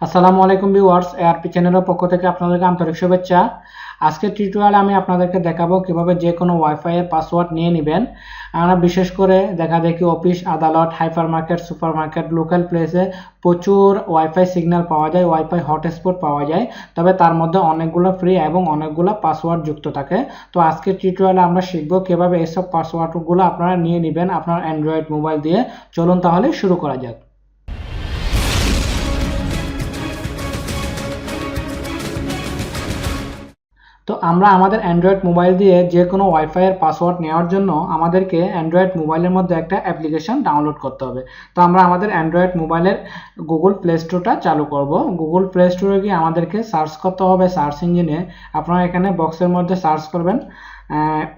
আসসালামু আলাইকুম viewers ARP চ্যানেলের পক্ষ থেকে আপনাদেরকে আন্তরিক শুভেচ্ছা। আজকের টিউটোরিয়ালে আমি আপনাদেরকে দেখাবো কীভাবে যে কোনো ওয়াইফাই এর পাসওয়ার্ড নিয়ে নেবেন। আমরা বিশেষ করে দেখা দেখি অফিস আদালত hyper market super market local প্লেসে প্রচুর ওয়াইফাই সিগন্যাল পাওয়া যায় ওয়াইফাই হটস্পট পাওয়া যায়। তবে তার মধ্যে অনেকগুলো ফ্রি এবং অনেকগুলো পাসওয়ার্ড যুক্ত থাকে। তো আজকের টিউটোরিয়ালে আমরা শিখব কীভাবে এইসব পাসওয়ার্ডগুলো আপনারা নিয়ে নেবেন আপনার অ্যান্ড্রয়েড মোবাইল দিয়ে। চলুন তাহলে শুরু করা যাক। তো আমরা আমাদের অ্যান্ড্রয়েড মোবাইল দিয়ে যে কোনো ওয়াইফাই এর পাসওয়ার্ড নেওয়ার জন্য আমাদেরকে অ্যান্ড্রয়েড মোবাইলের মধ্যে একটা অ্যাপ্লিকেশন ডাউনলোড করতে হবে। তো আমরা আমাদের অ্যান্ড্রয়েড মোবাইলের গুগল প্লে স্টোরটা চালু করব। গুগল প্লে স্টোরে গিয়ে আমাদেরকে সার্চ করতে হবে সার্চ ইঞ্জিনে আপনারা এখানে বক্সের মধ্যে সার্চ করবেন।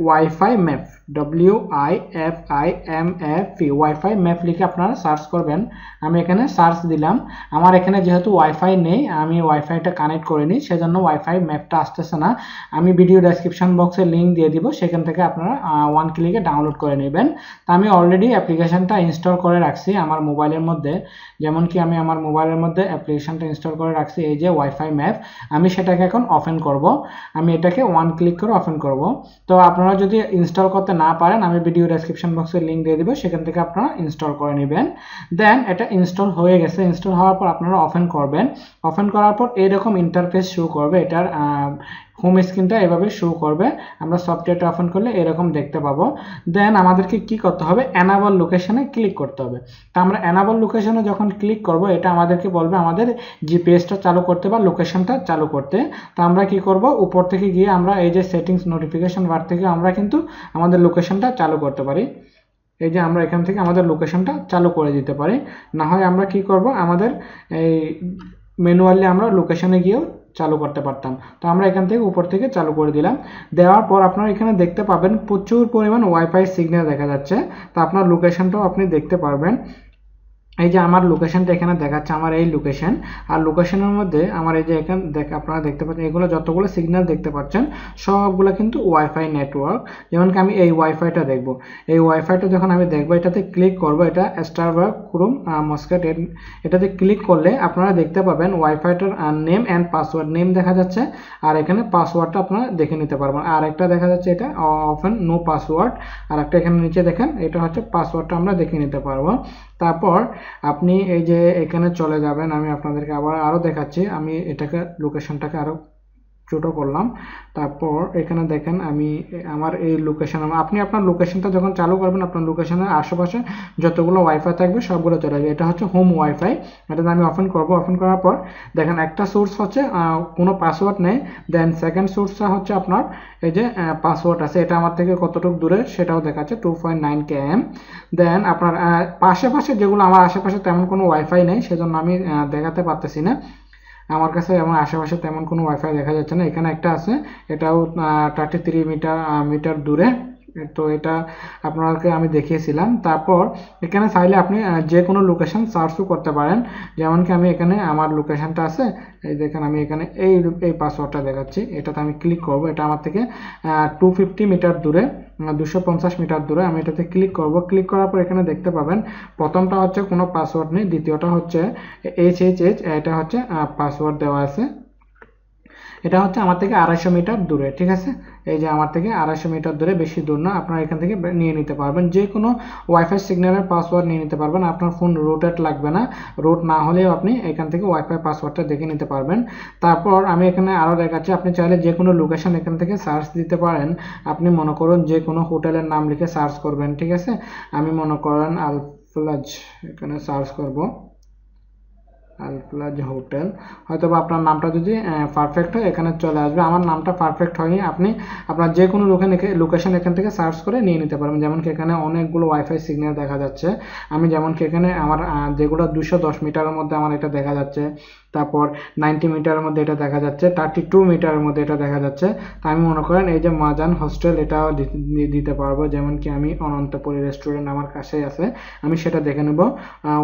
Wifi map W I F I M F P wifi map লিখে আপনারা সার্চ করবেন। আমি এখানে সার্চ দিলাম। আমার এখানে যেহেতু ওয়াইফাই নেই, আমি ওয়াইফাইটা কানেক্ট করিনি সেজন্য ওয়াইফাই ম্যাপটা আসতেছে না। আমি ভিডিও ডেসক্রিপশন বক্সে লিঙ্ক দিয়ে দিব, সেখান থেকে আপনারা ওয়ান ক্লিকে ডাউনলোড করে নেবেন। তা আমি অলরেডি অ্যাপ্লিকেশনটা ইনস্টল করে রাখছি আমার মোবাইলের মধ্যে। যেমন কি আমি আমার মোবাইলের মধ্যে অ্যাপ্লিকেশনটা ইনস্টল করে রাখছি, এই যে ওয়াইফাই ম্যাপ আমি সেটাকে এখন ওপেন করব। আমি এটাকে ওয়ান ক্লিক করে ওপেন করব। তো আপনারা যদি ইনস্টল করতে না পারেন, আমি ভিডিও ডেসক্রিপশন বক্সে লিঙ্ক দিয়ে দেবো, সেখান থেকে আপনারা ইনস্টল করে নেবেন। দেন এটা ইনস্টল হয়ে গেছে। ইনস্টল হওয়ার পর আপনারা ওপেন করবেন। ওপেন করার পর এরকম ইন্টারফেস শুরু করবে। এটার হোম স্ক্রিনটা এভাবে শো করবে। আমরা সফটওয়্যারটা ওপেন করলে এরকম দেখতে পাবো। দেন আমাদেরকে কি করতে হবে? অ্যানাবল লোকেশনে ক্লিক করতে হবে। তা আমরা অ্যানাবল লোকেশনে যখন ক্লিক করব, এটা আমাদেরকে বলবে আমাদের জিপিএসটা চালু করতে বা লোকেশনটা চালু করতে। তো আমরা কি করব? উপর থেকে গিয়ে আমরা এই যে সেটিংস নোটিফিকেশন বার থেকে আমরা কিন্তু আমাদের লোকেশনটা চালু করতে পারি। এই যে আমরা এখান থেকে আমাদের লোকেশনটা চালু করে দিতে পারি। না হয় আমরা কি করব? আমাদের এই ম্যানুয়ালি আমরা লোকেশনে গিয়েও চালু করতে পারতাম। তো আমরা এখান থেকে উপর থেকে চালু করে দিলাম। দেওয়ার পর আপনারা এখানে দেখতে পাবেন প্রচুর পরিমাণ ওয়াইফাই সিগন্যাল দেখা যাচ্ছে। তো আপনার লোকেশনটাও আপনি দেখতে পারবেন। এই যে আমার লোকেশনটা এখানে দেখাচ্ছে, আমার এই লোকেশন আর লোকেশনের মধ্যে আমার এই যে এখানে দেখ, আপনারা দেখতে পাচ্ছেন, এগুলো যতগুলো সিগন্যাল দেখতে পাচ্ছেন, সবগুলো কিন্তু ওয়াইফাই নেটওয়ার্ক যেমন কি আমি এই ওয়াইফাইটা দেখব। এই ওয়াইফাইটা যখন আমি দেখব, এটাতে ক্লিক করব, এটা স্টার বা ক্রোম মস্কেট এটাতে ক্লিক করলে আপনারা দেখতে পাবেন ওয়াইফাইটার নেম অ্যান্ড পাসওয়ার্ড নেম দেখা যাচ্ছে, আর এখানে পাসওয়ার্ডটা আপনারা দেখে নিতে পারবেন। আর একটা দেখা যাচ্ছে, এটা অফেন নো পাসওয়ার্ড আর একটা এখানে নিচে দেখেন, এটা হচ্ছে পাসওয়ার্ডটা আমরা দেখে নিতে পারব। তারপর আপনি এই যে এখানে চলে যাবেন, আমি আপনাদেরকে আবার আরও দেখাচ্ছি, আমি এটাকে লোকেশনটাকে আরও ছোটো করলাম। তারপর এখানে দেখেন আমি, আমার এই লোকেশন আপনি আপনার লোকেশনটা যখন চালু করবেন, আপনার লোকেশনের আশেপাশে যতগুলো ওয়াইফাই থাকবে, সবগুলো চলে যাবে এটা হচ্ছে হোম ওয়াইফাই এটাতে আমি ওপেন করব। ওপেন করার পর দেখেন একটা সোর্স হচ্ছে কোনো পাসওয়ার্ড নেই। দেন সেকেন্ড সোর্সটা হচ্ছে আপনার, এই যে পাসওয়ার্ড আছে। এটা আমার থেকে কতটুকু দূরে সেটাও দেখাচ্ছে two point nine K M then আপনার পাশে পাশে যেগুলো আমার আশেপাশে তেমন কোনো ওয়াইফাই নেই, সেজন্য আমি দেখাতে পারতেছি না। আমার কাছে এবং আশেপাশে তেমন কোনো ওয়াইফাই দেখা যাচ্ছে না। এখানে একটা আছে, এটাও থার্টি থ্রি মিটার মিটার দূরে। তো এটা আপনাকে আমি দেখিয়েছিলাম। তারপর এখানে চাইলে আপনি যে কোনো লোকেশন সার্চও করতে পারেন। যেমন কি আমি এখানে আমার লোকেশনটা আছে, এই দেখেন আমি এখানে এই এই পাসওয়ার্ডটা দেখাচ্ছি। এটাতে আমি ক্লিক করব। এটা আমার থেকে টু ফিফটি মিটার দূরে দুশো পঞ্চাশ মিটার দূরে আমি এটাতে ক্লিক করব। ক্লিক করার পর এখানে দেখতে পাবেন, প্রথমটা হচ্ছে কোনো পাসওয়ার্ড নেই, দ্বিতীয়টা হচ্ছে এইচ এইচ এইচ এটা হচ্ছে পাসওয়ার্ড দেওয়া আছে। এটা হচ্ছে আমার থেকে আড়াইশো মিটার দূরে, ঠিক আছে? এই যে আমার থেকে আড়াইশো মিটার দূরে বেশি দূর না, আপনারা এখান থেকে নিয়ে নিতে পারবেন। যে কোনো ওয়াইফাই সিগন্যালের পাসওয়ার্ড নিয়ে নিতে পারবেন। আপনার ফোন রুটেড লাগবে না। রুট না হলেও আপনি এখান থেকে ওয়াইফাই পাসওয়ার্ডটা দেখে নিতে পারবেন। তারপর আমি এখানে আরও দেখাচ্ছি, আপনি চাইলে যে কোনো লোকেশন এখান থেকে সার্চ দিতে পারেন। আপনি মনে করুন যে কোনো হোটেলের নাম লিখে সার্চ করবেন, ঠিক আছে? আমি মনে করেন আলফ্লাজ এখানে সার্চ করব। আলপ্লাজ হোটেল হয়তো বা আপনার নামটা যদি পারফেক্ট হয়, এখানে চলে আসবে। আমার নামটা পারফেক্ট হয়নি। আপনি আপনার যে কোনো লোকে লোকেশন এখান থেকে সার্চ করে নিয়ে নিতে পারবেন। যেমন কি এখানে অনেকগুলো ওয়াইফাই সিগন্যাল দেখা যাচ্ছে। আমি যেমন কি এখানে আমার যেগুলো দুশো দশ মিটারের মধ্যে আমার এটা দেখা যাচ্ছে। তারপর নাইনটি মিটারের মধ্যে এটা দেখা যাচ্ছে। থার্টি টু মিটারের মধ্যে এটা দেখা যাচ্ছে। তা আমি মনে করেন এই যে মাজান হোস্টেল এটাও দিতে পারব। যেমন কি আমি অনন্তপুরি রেস্টুরেন্ট আমার কাছেই আছে। আমি সেটা দেখে নেব।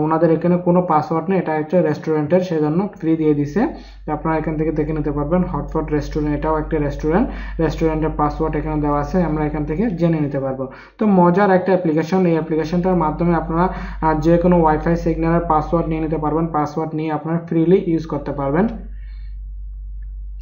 ওনাদের এখানে কোনো পাসওয়ার্ড নেই। এটা হচ্ছে রেস্টুরেন্ট রেস্টুরেন্টের সেজন্য ফ্রি দিয়ে দিছে। তো আপনারা এখান থেকে দেখে নিতে পারবেন হটপট রেস্টুরেন্ট এটাও একটা রেস্টুরেন্ট রেস্টুরেন্টের পাসওয়ার্ড এখানে দেওয়া আছে আমরা এখান থেকে জেনে নিতে পারব। তো মজার একটা অ্যাপ্লিকেশন এই অ্যাপ্লিকেশনটার মাধ্যমে আপনারা আহ, যে কোনো ওয়াইফাই সিগন্যালের পাসওয়ার্ড নিয়ে নিতে পারবেন। পাসওয়ার্ড নিয়ে আপনারা ফ্রিলি ইউজ করতে পারবেন।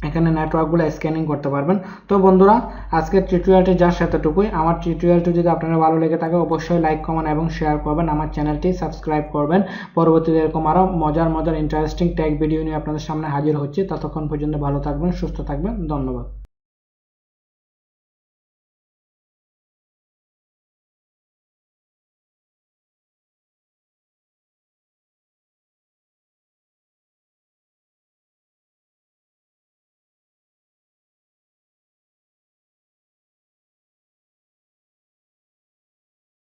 এখানে নেটওয়ার্কগুলো স্ক্যানিং করতে পারবেন। তো বন্ধুরা, আজকের টিউটোরিয়ালটি যার সাথেটুকুই আমার টিউটোরিয়ালটি যদি আপনারা ভালো লেগে থাকে, অবশ্যই লাইক কমেন্ট এবং শেয়ার করবেন। আমার চ্যানেলটি সাবস্ক্রাইব করবেন। পরবর্তীতে এরকম আরও মজার মজার ইন্টারেস্টিং ট্যাগ ভিডিও নিয়ে আপনাদের সামনে হাজির হচ্ছে। ততক্ষণ পর্যন্ত ভালো থাকবেন, সুস্থ থাকবেন। ধন্যবাদ।